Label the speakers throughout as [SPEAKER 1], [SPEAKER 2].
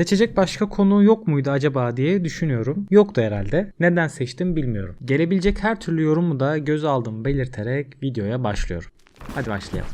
[SPEAKER 1] Seçecek başka konu yok muydu acaba diye düşünüyorum. Yoktu herhalde. Neden seçtim bilmiyorum. Gelebilecek her türlü yorumu da göz aldım belirterek videoya başlıyorum. Hadi başlayalım.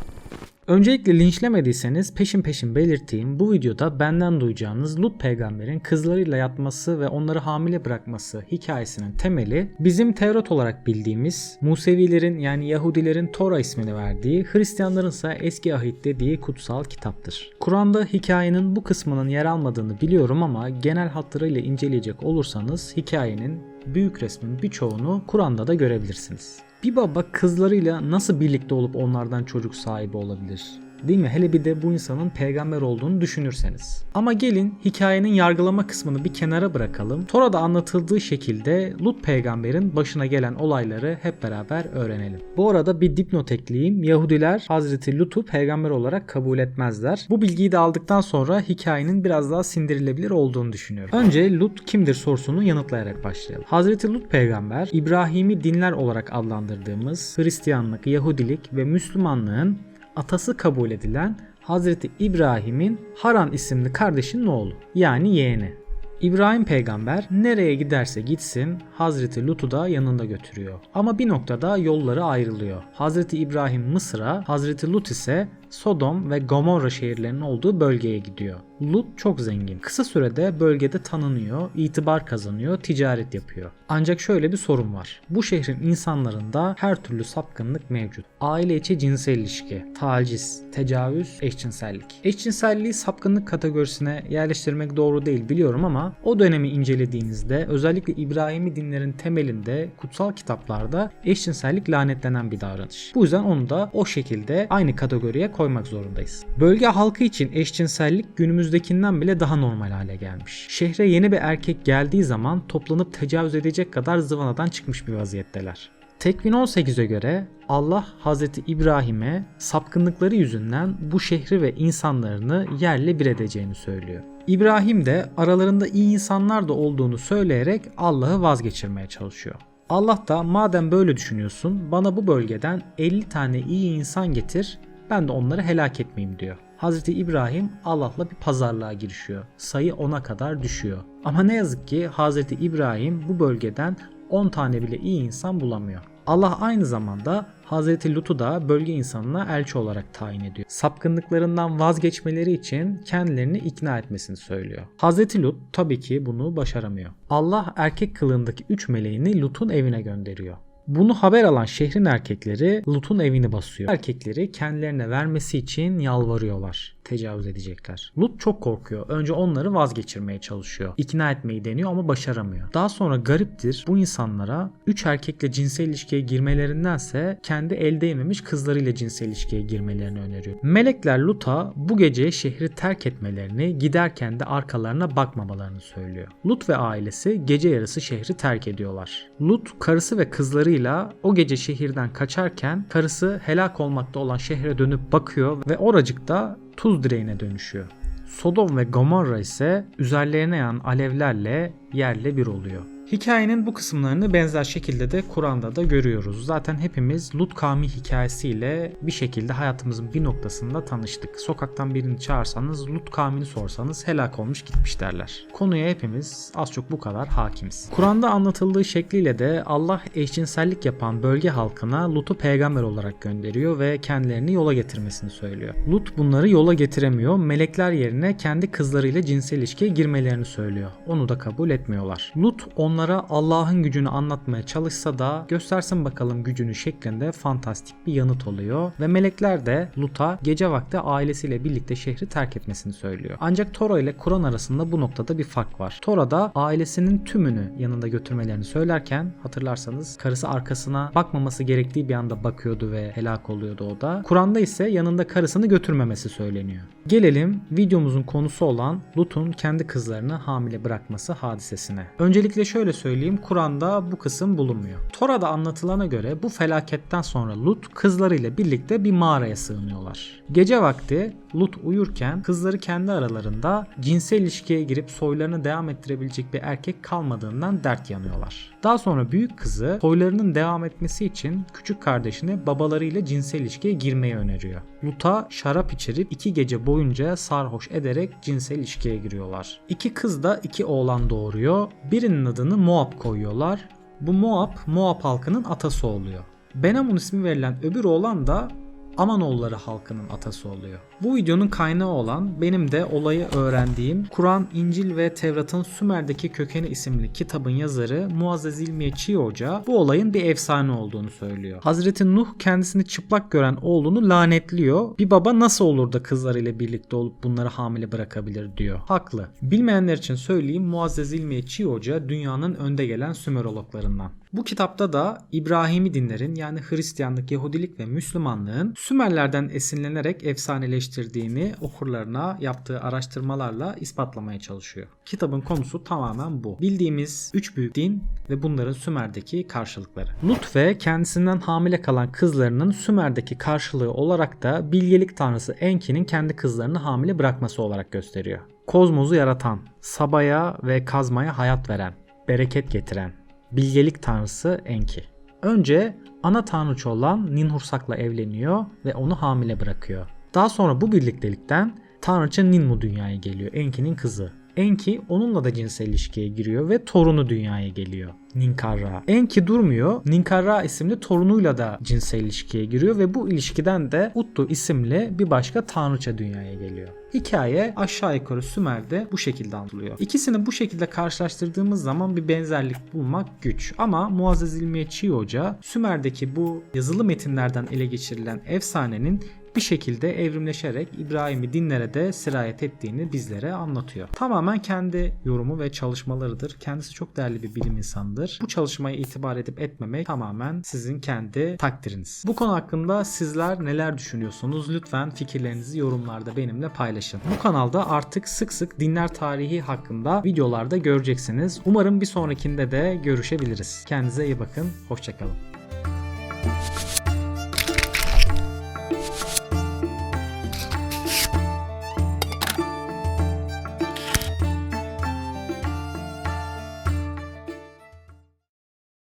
[SPEAKER 1] Öncelikle linçlemediyseniz peşin peşin belirteyim bu videoda benden duyacağınız Lut peygamberin kızlarıyla yatması ve onları hamile bırakması hikayesinin temeli bizim Tevrat olarak bildiğimiz Musevilerin yani Yahudilerin Tora ismini verdiği Hristiyanların ise Eski Ahit dediği kutsal kitaptır. Kur'an'da hikayenin bu kısmının yer almadığını biliyorum ama genel hatlarıyla inceleyecek olursanız hikayenin büyük resmin birçoğunu Kur'an'da da görebilirsiniz. Bir baba kızlarıyla nasıl birlikte olup onlardan çocuk sahibi olabilir? Değil mi? Hele bir de bu insanın peygamber olduğunu düşünürseniz. Ama gelin hikayenin yargılama kısmını bir kenara bırakalım. Tora'da anlatıldığı şekilde Lut peygamberin başına gelen olayları hep beraber öğrenelim. Bu arada bir dipnot ekleyeyim. Yahudiler Hazreti Lut'u peygamber olarak kabul etmezler. Bu bilgiyi de aldıktan sonra hikayenin biraz daha sindirilebilir olduğunu düşünüyorum. Önce Lut kimdir sorusunu yanıtlayarak başlayalım. Hazreti Lut peygamber İbrahimi dinler olarak adlandırdığımız Hristiyanlık, Yahudilik ve Müslümanlığın atası kabul edilen Hazreti İbrahim'in Haran isimli kardeşinin oğlu yani yeğeni. İbrahim peygamber nereye giderse gitsin Hazreti Lut'u da yanında götürüyor. Ama bir noktada yolları ayrılıyor. Hazreti İbrahim Mısır'a, Hazreti Lut ise Sodom ve Gomorra şehirlerinin olduğu bölgeye gidiyor. Lut çok zengin. Kısa sürede bölgede tanınıyor, itibar kazanıyor, ticaret yapıyor. Ancak şöyle bir sorun var. Bu şehrin insanlarında her türlü sapkınlık mevcut. Aile içi cinsel ilişki, taciz, tecavüz, eşcinsellik. Eşcinselliği sapkınlık kategorisine yerleştirmek doğru değil biliyorum ama o dönemi incelediğinizde özellikle İbrahimi dinlerin temelinde kutsal kitaplarda eşcinsellik lanetlenen bir davranış. Bu yüzden onu da o şekilde aynı kategoriye koymak zorundayız. Bölge halkı için eşcinsellik günümüzdekinden bile daha normal hale gelmiş. Şehre yeni bir erkek geldiği zaman toplanıp tecavüz edecek kadar zıvanadan çıkmış bir vaziyetteler. Tekvin 18'e göre Allah Hazreti İbrahim'e sapkınlıkları yüzünden bu şehri ve insanlarını yerle bir edeceğini söylüyor. İbrahim de aralarında iyi insanlar da olduğunu söyleyerek Allah'ı vazgeçirmeye çalışıyor. Allah da madem böyle düşünüyorsun bana bu bölgeden 50 tane iyi insan getir ben de onları helak etmeyeyim diyor. Hazreti İbrahim Allah'la bir pazarlığa girişiyor. Sayı 10'a kadar düşüyor. Ama ne yazık ki Hazreti İbrahim bu bölgeden 10 tane bile iyi insan bulamıyor. Allah aynı zamanda Hazreti Lut'u da bölge insanına elçi olarak tayin ediyor. Sapkınlıklarından vazgeçmeleri için kendilerini ikna etmesini söylüyor. Hazreti Lut tabii ki bunu başaramıyor. Allah erkek kılığındaki 3 meleğini Lut'un evine gönderiyor. Bunu haber alan şehrin erkekleri Lut'un evini basıyor. Erkekleri kendilerine vermesi için yalvarıyorlar. Tecavüz edecekler. Lut çok korkuyor. Önce onları vazgeçirmeye çalışıyor. İkna etmeyi deniyor ama başaramıyor. Daha sonra gariptir bu insanlara 3 erkekle cinsel ilişkiye girmelerindense kendi el değmemiş kızlarıyla cinsel ilişkiye girmelerini öneriyor. Melekler Lut'a bu gece şehri terk etmelerini giderken de arkalarına bakmamalarını söylüyor. Lut ve ailesi gece yarısı şehri terk ediyorlar. Lut karısı ve kızlarıyla o gece şehirden kaçarken karısı helak olmakta olan şehre dönüp bakıyor ve oracıkta tuz direğine dönüşüyor. Sodom ve Gomorra ise üzerlerine yanan alevlerle yerle bir oluyor. Hikayenin bu kısımlarını benzer şekilde de Kur'an'da da görüyoruz. Zaten hepimiz Lut kavmi hikayesiyle bir şekilde hayatımızın bir noktasında tanıştık. Sokaktan birini çağırsanız Lut kavmini sorsanız helak olmuş gitmiş derler. Konuya hepimiz az çok bu kadar hakimiz. Kur'an'da anlatıldığı şekliyle de Allah eşcinsellik yapan bölge halkına Lut'u peygamber olarak gönderiyor ve kendilerini yola getirmesini söylüyor. Lut bunları yola getiremiyor. Melekler yerine kendi kızlarıyla cinsel ilişkiye girmelerini söylüyor. Onu da kabul etmiyorlar. Lut on onlara Allah'ın gücünü anlatmaya çalışsa da göstersin bakalım gücünü şeklinde fantastik bir yanıt oluyor ve melekler de Lut'a gece vakti ailesiyle birlikte şehri terk etmesini söylüyor. Ancak Tora ile Kur'an arasında bu noktada bir fark var. Tora'da ailesinin tümünü yanında götürmelerini söylerken hatırlarsanız karısı arkasına bakmaması gerektiği bir anda bakıyordu ve helak oluyordu o da. Kur'an'da ise yanında karısını götürmemesi söyleniyor. Gelelim videomuzun konusu olan Lut'un kendi kızlarını hamile bırakması hadisesine. Öncelikle şöyle şöyle söyleyeyim Kur'an'da bu kısım bulunmuyor. Tora'da anlatılana göre bu felaketten sonra Lut kızlarıyla birlikte bir mağaraya sığınıyorlar. Gece vakti Lut uyurken kızları kendi aralarında cinsel ilişkiye girip soylarını devam ettirebilecek bir erkek kalmadığından dert yanıyorlar. Daha sonra büyük kızı soylarının devam etmesi için küçük kardeşine babalarıyla cinsel ilişkiye girmeyi öneriyor. Lut'a şarap içirip iki gece boyunca sarhoş ederek cinsel ilişkiye giriyorlar. İki kız da iki oğlan doğuruyor. Birinin adını Moab koyuyorlar. Bu Moab, Moab halkının atası oluyor. Benamun ismi verilen öbür oğlan da Amanoğulları halkının atası oluyor. Bu videonun kaynağı olan benim de olayı öğrendiğim Kur'an, İncil ve Tevrat'ın Sümer'deki kökeni isimli kitabın yazarı Muazzez İlmiye Hoca bu olayın bir efsane olduğunu söylüyor. Hazreti Nuh kendisini çıplak gören oğlunu lanetliyor. Bir baba nasıl olur da kızlarıyla birlikte olup bunları hamile bırakabilir diyor. Haklı. Bilmeyenler için söyleyeyim Muazzez İlmiye Hoca dünyanın önde gelen Sümerologlarından. Bu kitapta da İbrahimi dinlerin yani Hristiyanlık, Yahudilik ve Müslümanlığın Sümerlerden esinlenerek efsaneleştirdiğini okurlarına yaptığı araştırmalarla ispatlamaya çalışıyor. Kitabın konusu tamamen bu. Bildiğimiz üç büyük din ve bunların Sümer'deki karşılıkları. Lut ve kendisinden hamile kalan kızlarının Sümer'deki karşılığı olarak da bilgelik tanrısı Enki'nin kendi kızlarını hamile bırakması olarak gösteriyor. Kozmosu yaratan, sabaya ve kazmaya hayat veren, bereket getiren, bilgelik tanrısı Enki. Önce ana tanrıç olan Ninhursak'la evleniyor ve onu hamile bırakıyor. Daha sonra bu birliktelikten tanrıça Ninmu dünyaya geliyor. Enki'nin kızı. Enki onunla da cinsel ilişkiye giriyor ve torunu dünyaya geliyor. Ninkarra. Enki durmuyor. Ninkarra isimli torunuyla da cinsel ilişkiye giriyor ve bu ilişkiden de Uttu isimli bir başka tanrıça dünyaya geliyor. Hikaye aşağı yukarı Sümer'de bu şekilde anlatılıyor. İkisini bu şekilde karşılaştırdığımız zaman bir benzerlik bulmak güç. Ama Muazzez İlmiye Çiğ Hoca Sümer'deki bu yazılı metinlerden ele geçirilen efsanenin bir şekilde evrimleşerek İbrahim'i dinlere de sirayet ettiğini bizlere anlatıyor. Tamamen kendi yorumu ve çalışmalarıdır. Kendisi çok değerli bir bilim insanıdır. Bu çalışmaya itibar edip etmemek tamamen sizin kendi takdiriniz. Bu konu hakkında sizler neler düşünüyorsunuz? Lütfen fikirlerinizi yorumlarda benimle paylaşın. Bu kanalda artık sık sık dinler tarihi hakkında videolarda göreceksiniz. Umarım bir sonrakinde de görüşebiliriz. Kendinize iyi bakın. Hoşçakalın.